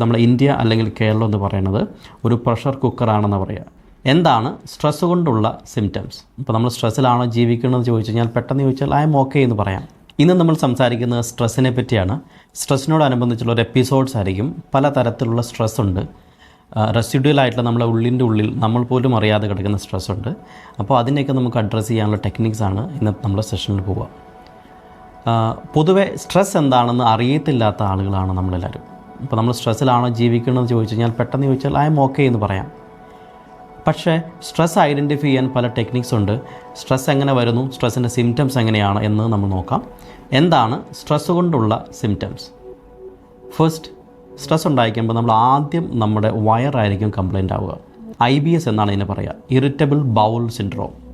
നമ്മൾ ഇന്ത്യ അല്ലെങ്കിൽ കേരളം എന്ന് പറയുന്നത് ഒരു പ്രഷർ കുക്കറാണെന്ന് പറയുക എന്താണ്? സ്ട്രെസ് കൊണ്ടുള്ള സിംറ്റംസ് ഇപ്പോൾ നമ്മൾ സ്ട്രെസ്സിലാണോ ജീവിക്കണമെന്ന് ചോദിച്ചു കഴിഞ്ഞാൽ പെട്ടെന്ന് ചോദിച്ചാൽ ഐ എം ഓക്കെ എന്ന് പറയാം. ഇന്ന് നമ്മൾ സംസാരിക്കുന്നത് സ്ട്രെസ്സിനെ പറ്റിയാണ്. സ്ട്രെസ്സിനോടനുബന്ധിച്ചുള്ള ഒരു എപ്പിസോഡ്സ് ആയിരിക്കും. പല തരത്തിലുള്ള സ്ട്രെസ് ഉണ്ട്. റെസിഡ്യൂൽ ആയിട്ടുള്ള നമ്മളെ ഉള്ളിന്റെ ഉള്ളിൽ നമ്മൾ പോലും അറിയാതെ കിടക്കുന്ന സ്ട്രെസ് ഉണ്ട്. അപ്പോൾ അതിനെയൊക്കെ നമുക്ക് അഡ്രസ്സ് ചെയ്യാനുള്ള ടെക്നിക്സ് ആണ് ഇന്നത്തെ നമ്മുടെ സെഷനിൽ പോവുക. പൊതുവെ സ്ട്രെസ് എന്താണെന്ന് അറിയത്തില്ലാത്ത ആളുകളാണ് നമ്മളെല്ലാവരും. ഇപ്പോൾ നമ്മൾ സ്ട്രെസ്സിലാണോ ജീവിക്കുന്നത് ചോദിച്ചു കഴിഞ്ഞാൽ പെട്ടെന്ന് ചോദിച്ചാൽ ഐ എം ഓക്കെ എന്ന് പറയാം. പക്ഷേ സ്ട്രെസ് ഐഡന്റിഫൈ ചെയ്യാൻ പല ടെക്നിക്സ് ഉണ്ട്. സ്ട്രെസ് എങ്ങനെ വരുന്നു? സ്ട്രെസ്സിന്റെ സിംറ്റംസ് എങ്ങനെയാണ് എന്ന് നമ്മൾ നോക്കാം. എന്താണ് സ്ട്രെസ് കൊണ്ടുള്ള സിംറ്റംസ്? ഫസ്റ്റ് സ്ട്രെസ് ഉണ്ടായിരിക്കുമ്പോൾ നമ്മൾ ആദ്യം നമ്മുടെ വയറായിരിക്കും കംപ്ലൈന്റ് ആവുക. ഐ ബി എസ് എന്നാണ് ഇതിനെ പറയുക. Irritable bowel syndrome.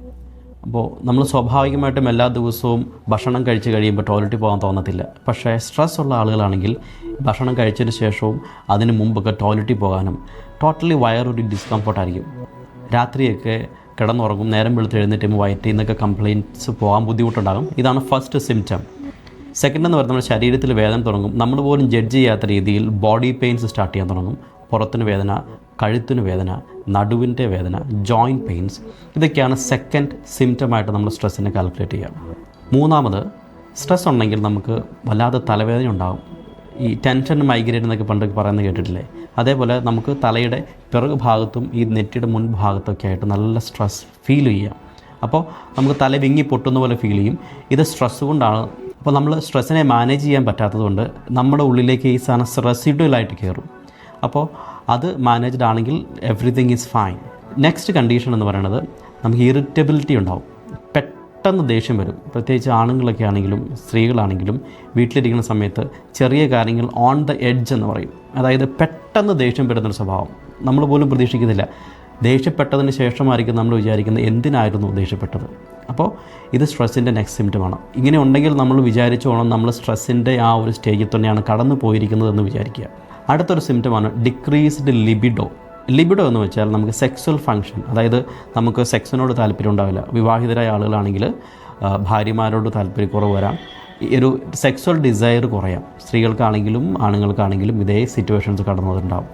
അപ്പോൾ നമ്മൾ സ്വാഭാവികമായിട്ടും എല്ലാ ദിവസവും ഭക്ഷണം കഴിച്ച് കഴിയുമ്പോൾ ടോയ്ലറ്റിൽ പോകാൻ തോന്നത്തില്ല. പക്ഷേ സ്ട്രെസ് ഉള്ള ആളുകളാണെങ്കിൽ ഭക്ഷണം കഴിച്ചതിന് ശേഷവും അതിന് മുമ്പൊക്കെ ടോയ്ലറ്റിൽ പോകാനും ടോട്ടലി വയറൊരു ഡിസ്കംഫർട്ടായിരിക്കും രാത്രിയൊക്കെ കിടന്നുറങ്ങും നേരം വെളുത്ത് എഴുന്നേറ്റ് വയറ്റിൽ നിന്നൊക്കെ കംപ്ലയിന്റ്സ് പോകാൻ ബുദ്ധിമുട്ടുണ്ടാകും. ഇതാണ് ഫസ്റ്റ് സിംറ്റം സെക്കൻഡ് എന്ന് പറയുന്നത് നമ്മുടെ ശരീരത്തിൽ വേദന തുടങ്ങും. നമ്മൾ പോലും ജഡ്ജ് ചെയ്യാത്ത രീതിയിൽ ബോഡി പെയിൻസ് സ്റ്റാർട്ട് ചെയ്യാൻ തുടങ്ങും. പുറത്തിന് വേദന കഴുത്തിന് വേദന നടുവിന്റെ വേദന ജോയിന്റ് പെയിൻസ് ഇതൊക്കെയാണ് സെക്കൻഡ് സിംറ്റമായിട്ട് നമ്മൾ സ്ട്രെസ്സിനെ കാൽക്കുലേറ്റ് ചെയ്യുക. മൂന്നാമത് സ്ട്രെസ് ഉണ്ടെങ്കിൽ നമുക്ക് വല്ലാതെ തലവേദന ഉണ്ടാകും ഈ ടെൻഷൻ മൈഗ്രേറ്റ് എന്നൊക്കെ പണ്ട് പറയുന്നത് കേട്ടിട്ടില്ലേ? അതേപോലെ നമുക്ക് തലയുടെ പിറകു ഭാഗത്തും ഈ നെറ്റിയുടെ മുൻഭാഗത്തൊക്കെ ആയിട്ട് നല്ല സ്ട്രെസ് ഫീൽ ചെയ്യാം. അപ്പോൾ നമുക്ക് തല വിങ്ങി പൊട്ടുന്ന പോലെ ഫീൽ ചെയ്യും. ഇത് സ്ട്രെസ് കൊണ്ടാണ്. അപ്പോൾ നമ്മൾ സ്ട്രെസ്സിനെ മാനേജ് ചെയ്യാൻ പറ്റാത്തതുകൊണ്ട് നമ്മുടെ ഉള്ളിലേക്ക് ഈ സാധനം റെസിഡുവലായിട്ട് കയറും. അപ്പോൾ അത് മാനേജ്ഡ് ആണെങ്കിൽ everything is fine next condition എന്ന് പറയുന്നത് നമുക്ക് ഇറിറ്റബിലിറ്റി ഉണ്ടാവും. പെട്ടെന്ന് ദേഷ്യം വരും. പ്രത്യേകിച്ച് ആണുങ്ങളൊക്കെ ആണെങ്കിലും സ്ത്രീകളാണെങ്കിലും വീട്ടിലിരിക്കുന്ന സമയത്ത് ചെറിയ കാര്യങ്ങൾ ഓൺ ദ എഡ്ജ് എന്ന് പറയും. അതായത് പെട്ടെന്ന് ദേഷ്യം വരുന്നൊരു സ്വഭാവം. നമ്മൾ പോലും പ്രതീക്ഷിക്കുന്നില്ല. ദേഷ്യപ്പെട്ടതിന് ശേഷമായിരിക്കും നമ്മൾ വിചാരിക്കുന്നത് എന്തിനായിരുന്നു ദേഷ്യപ്പെട്ടത്? അപ്പോൾ ഇത് സ്ട്രെസ്സിന്റെ നെക്സ്റ്റ് സിംറ്റമാണ് ഇങ്ങനെ ഉണ്ടെങ്കിൽ നമ്മൾ വിചാരിച്ചോണം നമ്മൾ സ്ട്രെസ്സിന്റെ ആ ഒരു സ്റ്റേജിൽ തന്നെയാണ് കടന്നു പോയിരിക്കുന്നതെന്ന് വിചാരിക്കുക. അടുത്തൊരു സിംറ്റമാണ് ഡിക്രീസ്ഡ് ലിബിഡോ ലിബിഡോ എന്ന് വെച്ചാൽ നമുക്ക് സെക്സ്വൽ ഫങ്ഷൻ അതായത് നമുക്ക് സെക്സിനോട് താല്പര്യം ഉണ്ടാവില്ല. വിവാഹിതരായ ആളുകളാണെങ്കിൽ ഭാര്യമാരോട് താല്പര്യക്കുറവ് വരാം. ഒരു സെക്സ്വൽ ഡിസയർ കുറയാം. സ്ത്രീകൾക്കാണെങ്കിലും ആണുങ്ങൾക്കാണെങ്കിലും ഇതേ situations കടന്നതുണ്ടാവും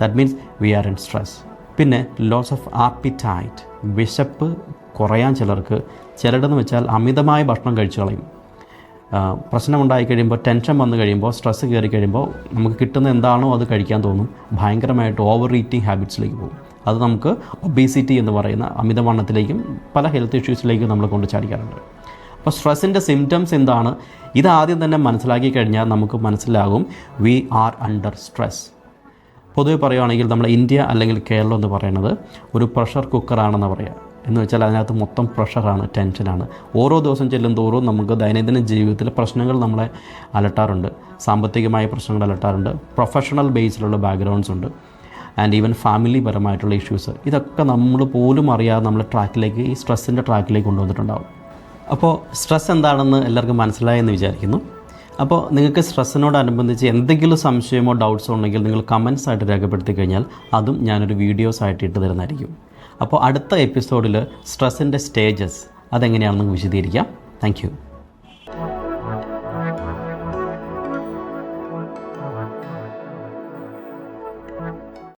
that means we are in stress പിന്നെ ലോസ് ഓഫ് ആപ്പിറ്റൈറ്റ് വിശപ്പ് കുറയാൻ ചിലർക്ക്. ചിലരെന്ന് വെച്ചാൽ അമിതമായ ഭക്ഷണം കഴിച്ചു കളയും പ്രശ്നമുണ്ടായി കഴിയുമ്പോൾ ടെൻഷൻ വന്നു കഴിയുമ്പോൾ സ്ട്രെസ്സ് കയറി കഴിയുമ്പോൾ നമുക്ക് കിട്ടുന്ന എന്താണോ അത് കഴിക്കാൻ തോന്നും. ഭയങ്കരമായിട്ട് ഓവർ ഈറ്റിംഗ് ഹാബിറ്റ്സിലേക്ക് പോകും. അത് നമുക്ക് ഒബീസിറ്റി എന്ന് പറയുന്ന അമിതവണ്ണത്തിലേക്കും പല ഹെൽത്ത് ഇഷ്യൂസിലേക്കും നമ്മൾ കൊണ്ട് ചാടിക്കാറുണ്ട്. അപ്പോൾ സ്ട്രെസ്സിന്റെ സിംറ്റംസ് എന്താണ്? ഇത് ആദ്യം തന്നെ മനസ്സിലാക്കി കഴിഞ്ഞാൽ നമുക്ക് മനസ്സിലാകും വി ആർ അണ്ടർ സ്ട്രെസ് പൊതുവെ പറയുകയാണെങ്കിൽ നമ്മൾ ഇന്ത്യ അല്ലെങ്കിൽ കേരളം എന്ന് പറയുന്നത് ഒരു പ്രഷർ കുക്കറാണെന്ന് പറയുക. എന്ന് വെച്ചാൽ അതിനകത്ത് മൊത്തം പ്രഷറാണ് ടെൻഷനാണ്. ഓരോ ദിവസം ചെല്ലും തോറും നമുക്ക് ദൈനംദിന ജീവിതത്തിലെ പ്രശ്നങ്ങൾ നമ്മളെ അലട്ടാറുണ്ട്. സാമ്പത്തികമായ പ്രശ്നങ്ങൾ അലട്ടാറുണ്ട്. പ്രൊഫഷണൽ ബേസിലുള്ള ബാക്ക്ഗ്രൗണ്ട്സ് ഉണ്ട്. ആൻഡ് ഈവൻ ഫാമിലി പരമായിട്ടുള്ള ഇഷ്യൂസ് ഇതൊക്കെ നമ്മൾ പോലും അറിയാതെ നമ്മൾ ട്രാക്കിലേക്ക് ഈ സ്ട്രെസ്സിന്റെ ട്രാക്കിലേക്ക് കൊണ്ടുവന്നിട്ടുണ്ടാവും. അപ്പോൾ സ്ട്രെസ് എന്താണെന്ന് എല്ലാവർക്കും മനസ്സിലായെന്ന് വിചാരിക്കുന്നു. അപ്പോൾ നിങ്ങൾക്ക് സ്ട്രെസ്സിനോടനുബന്ധിച്ച് എന്തെങ്കിലും സംശയമോ ഡൗട്ട്സോ ഉണ്ടെങ്കിൽ നിങ്ങൾ കമൻസ് ആയിട്ട് രേഖപ്പെടുത്തി കഴിഞ്ഞാൽ അതും ഞാനൊരു വീഡിയോസ് ആയിട്ട് ഇട്ട് തരുന്നതായിരിക്കും. അപ്പോൾ അടുത്ത എപ്പിസോഡിൽ സ്ട്രെസ്സിന്റെ സ്റ്റേജസ് അതെങ്ങനെയാണെന്ന് വിശദീകരിക്കാം. താങ്ക്